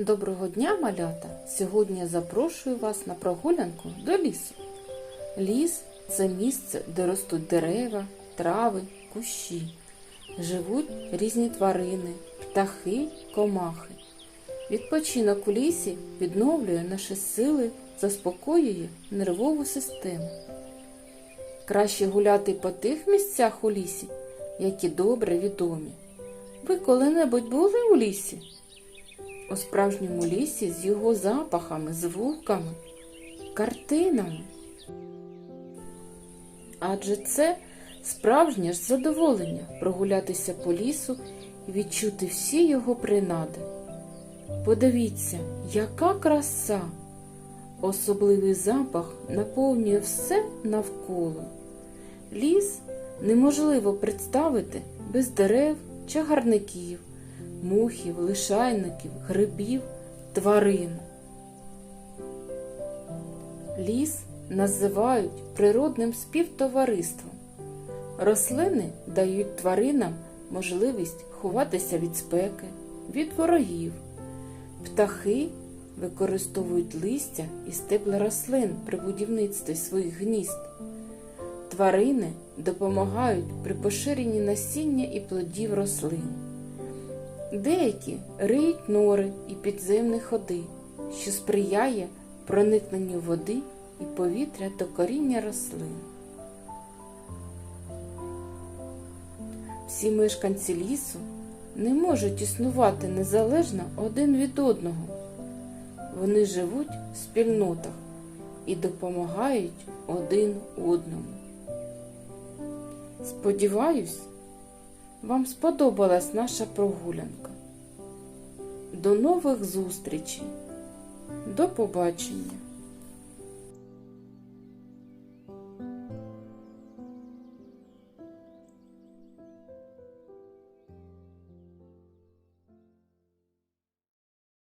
Доброго дня, малята! Сьогодні я запрошую вас на прогулянку до лісу. Ліс це місце, де ростуть дерева, трави, кущі. Живуть різні тварини, птахи, комахи. Відпочинок у лісі відновлює наші сили, заспокоює нервову систему. Краще гуляти по тих місцях у лісі, які добре відомі. Ви коли-небудь були у лісі? У справжньому лісі з його запахами, звуками, картинами. Адже це справжнє ж задоволення прогулятися по лісу і відчути всі його принади. Подивіться, яка краса! Особливий запах наповнює все навколо. Ліс неможливо представити без дерев, чагарників, мухів, лишайників, грибів, тварин. Ліс називають природним співтовариством. Рослини дають тваринам можливість ховатися від спеки, від ворогів. Птахи використовують листя і стебла рослин при будівництві своїх гнізд. Тварини допомагають при поширенні насіння і плодів рослин. Деякі риють нори і підземні ходи, що сприяє проникненню води і повітря до коріння рослин. Всі мешканці лісу не можуть існувати незалежно один від одного. Вони живуть в спільнотах і допомагають один одному. Сподіваюсь, вам сподобалась наша прогулянка. До нових зустрічей. До побачення!